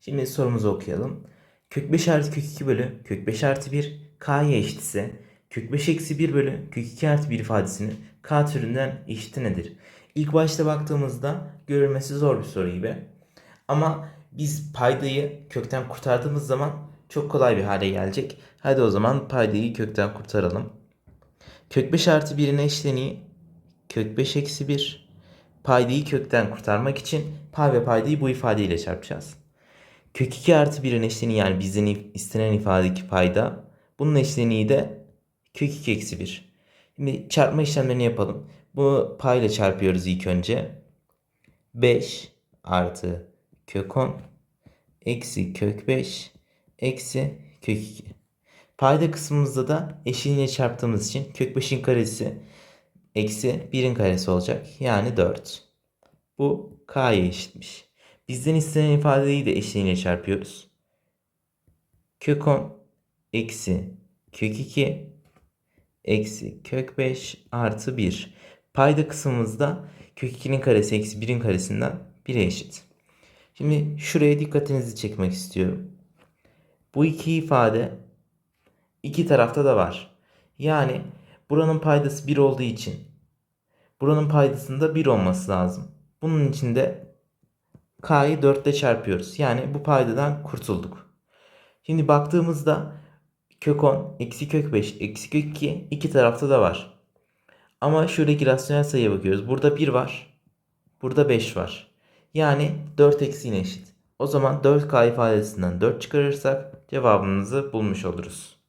Şimdi sorumuzu okuyalım. Kök 5 artı kök 2 bölü kök 5 artı 1 k'ya eşit ise kök 5 eksi 1 bölü kök 2 artı 1 ifadesinin k türünden eşiti nedir? İlk başta baktığımızda görülmesi zor bir soru gibi. Ama biz paydayı kökten kurtardığımız zaman çok kolay bir hale gelecek. Hadi o zaman paydayı kökten kurtaralım. Kök 5 artı 1'in eşleniği kök 5 eksi 1. Paydayı kökten kurtarmak için pay ve paydayı bu ifadeyle çarpacağız. Kök 2 artı 1'in eşleniği yani bizden istenen ifadedeki payda. Bunun eşleniği de kök 2 eksi 1. Şimdi çarpma işlemlerini yapalım. Bu payla çarpıyoruz ilk önce. 5 artı kök 10 eksi kök 5 eksi kök 2. Payda kısmımızda da eşiğiyle çarptığımız için kök 5'in karesi eksi 1'in karesi olacak. Yani 4. Bu k'ya eşitmiş. Bizden istenen ifadeyi de eşiğiyle çarpıyoruz. Kök 10 eksi kök 2 eksi kök 5 artı 1. Payda kısmımızda kök 2'nin karesi eksi 1'in karesinden 1'e eşit. Şimdi şuraya dikkatinizi çekmek istiyorum. Bu iki ifade iki tarafta da var. Yani buranın paydası 1 olduğu için buranın paydasında 1 olması lazım. Bunun için de k'yı 4 ile çarpıyoruz. Yani bu paydadan kurtulduk. Şimdi baktığımızda kök 10, eksi kök 5, eksi kök 2 iki tarafta da var. Ama şuradaki rasyonel sayıya bakıyoruz. Burada 1 var. Burada 5 var. Yani 4 eksiğine eşit. O zaman 4k ifadesinden 4 çıkarırsak cevabımızı bulmuş oluruz.